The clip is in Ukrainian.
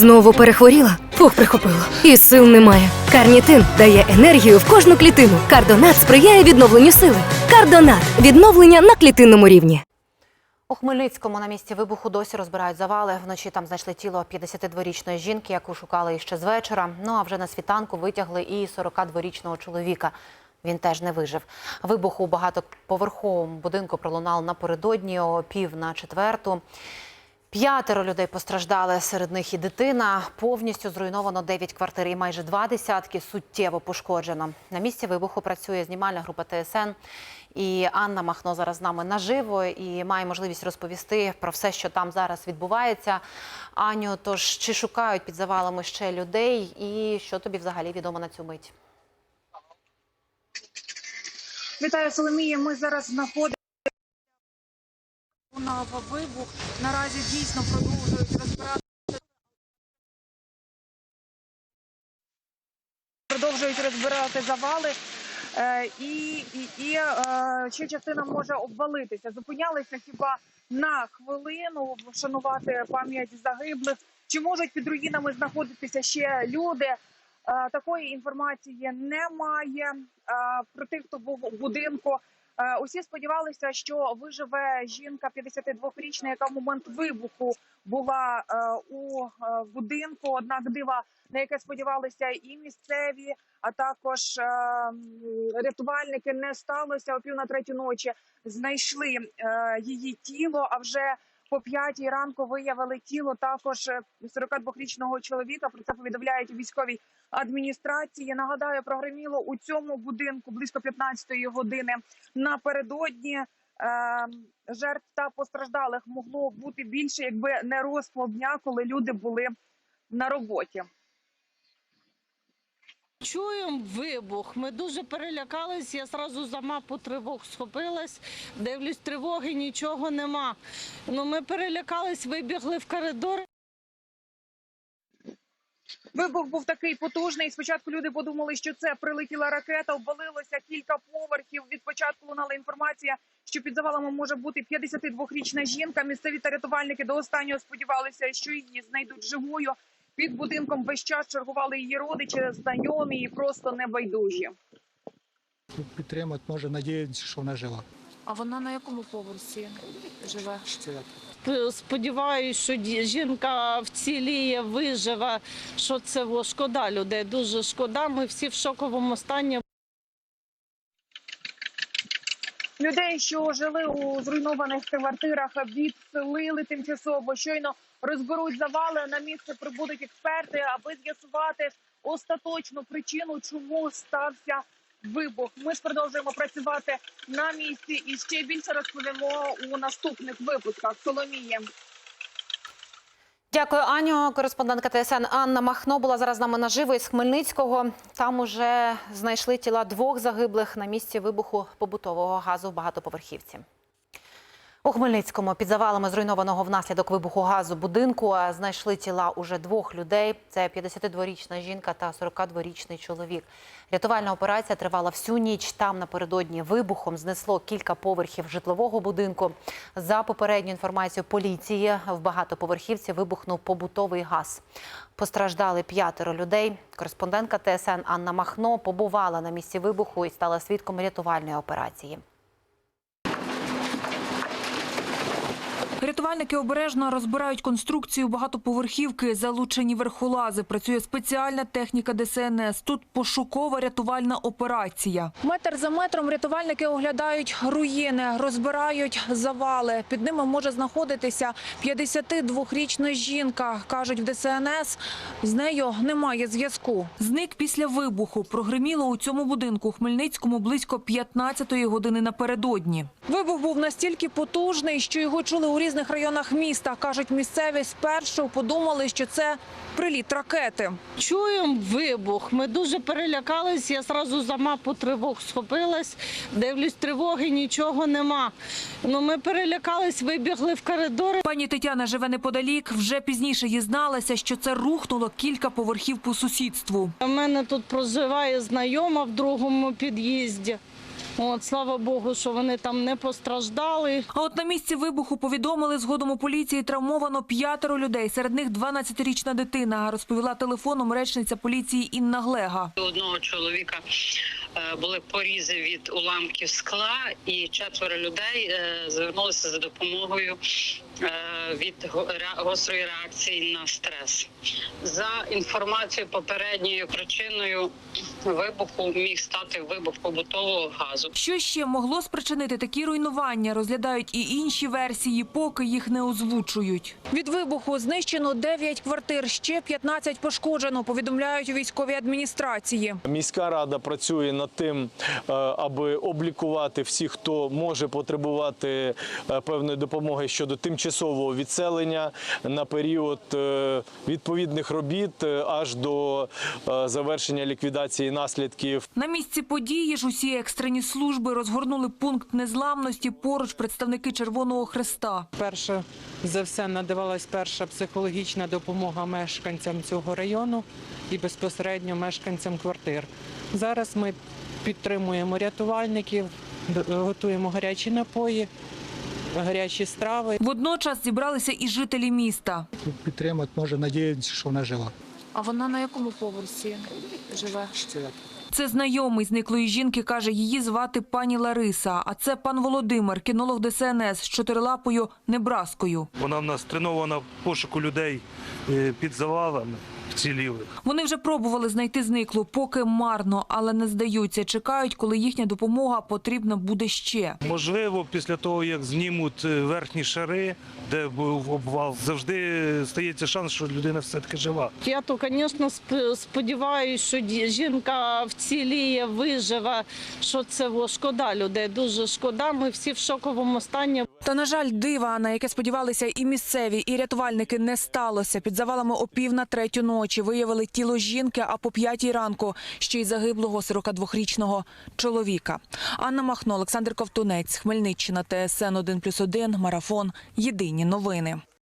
Знову перехворіла? Фух, прихопило. І сил немає. Карнітин дає енергію в кожну клітину. Кардонат сприяє відновленню сили. Кардонат відновлення на клітинному рівні. У Хмельницькому на місці вибуху досі розбирають завали. Вночі там знайшли тіло 52-річної жінки, яку шукали іще з вечора. Ну а вже на світанку витягли і 42-річного чоловіка. Він теж не вижив. Вибух у багатоповерховому будинку пролунав напередодні о пів на четверту. П'ятеро людей постраждали, серед них і дитина. Повністю зруйновано 9 квартир і майже два десятки суттєво пошкоджено. На місці вибуху працює знімальна група ТСН. І Анна Махно зараз з нами наживо і має можливість розповісти про все, що там зараз відбувається. Аню, тож чи шукають під завалами ще людей, і що тобі взагалі відомо на цю мить? Вітаю Соломія. Ми зараз знаходимося на вибух. Наразі дійсно продовжують розбирати. Продовжують розбирати завали. Е, і і, і е, ще частина може обвалитися. Зупинялися хіба на хвилину вшанувати пам'ять загиблих. Чи можуть під руїнами знаходитися ще люди? Е, такої інформації немає. Про тих, хто був у будинку. Е, Усі сподівалися, що виживе жінка 52-річна, яка в момент вибуху була е, у е, будинку. Однак дива, на яке сподівалися і місцеві, а також рятувальники, не сталося. О пів на третю ночі знайшли її тіло. А вже по п'ятій ранку виявили тіло також е, 42-річного чоловіка. Про це повідомляють у військовій адміністрації. Нагадаю, прогреміло у цьому будинку близько 15-ї години напередодні. Е, жертв та постраждалих могло бути більше, якби не розклад дня, коли люди були на роботі. Чуємо вибух. Ми дуже перелякались. Я зразу за мапу тривог схопилась. Дивлюсь, тривоги нічого нема. Ну ми перелякались, вибігли в коридор. Вибух був такий потужний. Спочатку люди подумали, що це прилетіла ракета, обвалилося кілька поверхів. Від початку лунала інформація, що під завалами може бути 52-річна жінка. Місцеві та рятувальники до останнього сподівалися, що її знайдуть живою. Під будинком весь час чергували її родичі, знайомі і просто небайдужі. підтримати, може, надіятися, що вона жива. А вона на якому поверсі живе? Сподіваюся, Сподіваюсь, що жінка вціліє, виживе. Що це шкода людей. Дуже шкода. Ми всі в шоковому стані. Людей, що жили у зруйнованих квартирах, відселили тимчасово. Щойно розберуть завали. На місце прибудуть експерти, аби з'ясувати остаточну причину, чому стався вибух. Ми ж продовжуємо працювати на місці і ще більше розповімо у наступних випусках. Соломіє. Дякую, Аню. Кореспондентка ТСН Анна Махно була зараз з нами наживо із Хмельницького. Там уже знайшли тіла двох загиблих на місці вибуху побутового газу в багатоповерхівці. У Хмельницькому під завалами зруйнованого внаслідок вибуху газу будинку знайшли тіла уже двох людей. Це 52-річна жінка та 42-річний чоловік. Рятувальна операція тривала всю ніч. Там напередодні вибухом знесло кілька поверхів житлового будинку. За попередню інформацією поліції в багатоповерхівці вибухнув побутовий газ. Постраждали п'ятеро людей. Кореспондентка ТСН Анна Махно побувала на місці вибуху і стала свідком рятувальної операції. Рятувальники обережно розбирають конструкцію багатоповерхівки, залучені верхолази. Працює спеціальна техніка ДСНС. Тут пошукова рятувальна операція. Метр за метром рятувальники оглядають руїни, розбирають завали. Під ними може знаходитися 52-річна жінка. кажуть в ДСНС. З нею немає зв'язку. Зник після вибуху. Прогреміло у цьому будинку у Хмельницькому близько 15-ї години напередодні. Вибух був настільки потужний, що його чули у різних районах міста. кажуть місцеві спершу подумали, що це приліт ракети. Чуємо вибух. Ми дуже перелякались. Я зразу за мапу тривог схопилась. Дивлюсь, тривоги нічого нема. Ну ми перелякались, вибігли в коридор. Пані Тетяна живе неподалік. Вже пізніше дізналася, що це рухнуло кілька поверхів по сусідству. У мене тут проживає знайома в другому під'їзді. От слава Богу, що вони там не постраждали. А от на місці вибуху повідомили згодом у поліції травмовано п'ятеро людей. Серед них 12-річна дитина, розповіла телефоном речниця поліції Інна Глега. У одного чоловіка е, були порізи від уламків скла, і четверо людей е, звернулися за допомогою е, від го- гострої реакції на стрес. За інформацією попередньою причиною вибуху міг стати вибух побутового газу. Що ще могло спричинити такі руйнування? Розглядають і інші версії, поки їх не озвучують. Від вибуху знищено 9 квартир, ще 15 пошкоджено, повідомляють у військовій адміністрації. Міська рада працює над тим, е, аби облікувати всіх, хто може потребувати е, певної допомоги щодо тимчасового відселення на період е, відповідних робіт аж до завершення ліквідації наслідків На місці події ж усі екстрені служби розгорнули пункт незламності. Поруч представники Червоного Хреста. Перше за все надавалась перша психологічна допомога мешканцям цього району і безпосередньо мешканцям квартир. Зараз ми підтримуємо рятувальників, готуємо гарячі напої, гарячі страви. Водночас зібралися і жителі міста. Підтримати, може, надіємося, що вона жива. А вона на якому поверсі живе? Це знайомий зниклої жінки, каже, її звати пані Лариса. А це пан Володимир, кінолог ДСНС з чотирилапою Небраскою. Вона в нас тренована в пошуку людей е, під завалами вцілілих. Вони вже пробували знайти зниклу, поки марно, але не здаються. Чекають, коли їхня допомога потрібна буде ще. Можливо, після того, як знімуть е, верхні шари, де був обвал, завжди стається шанс, що людина все-таки жива. Я то, звісно, сп- сподіваюся, що жінка вціліє, виживе. Що це шкода людей, дуже шкода. Ми всі в шоковому стані. Та на жаль, дива, на яке сподівалися і місцеві, і рятувальники, не сталося. Під завалами о пів на третю ночі виявили тіло жінки, а по п'ятій ранку ще й загиблого 42-річного чоловіка. Анна Махно, Олександр Ковтунець, Хмельниччина, ТСН 1+,1, Марафон. Єдині новини.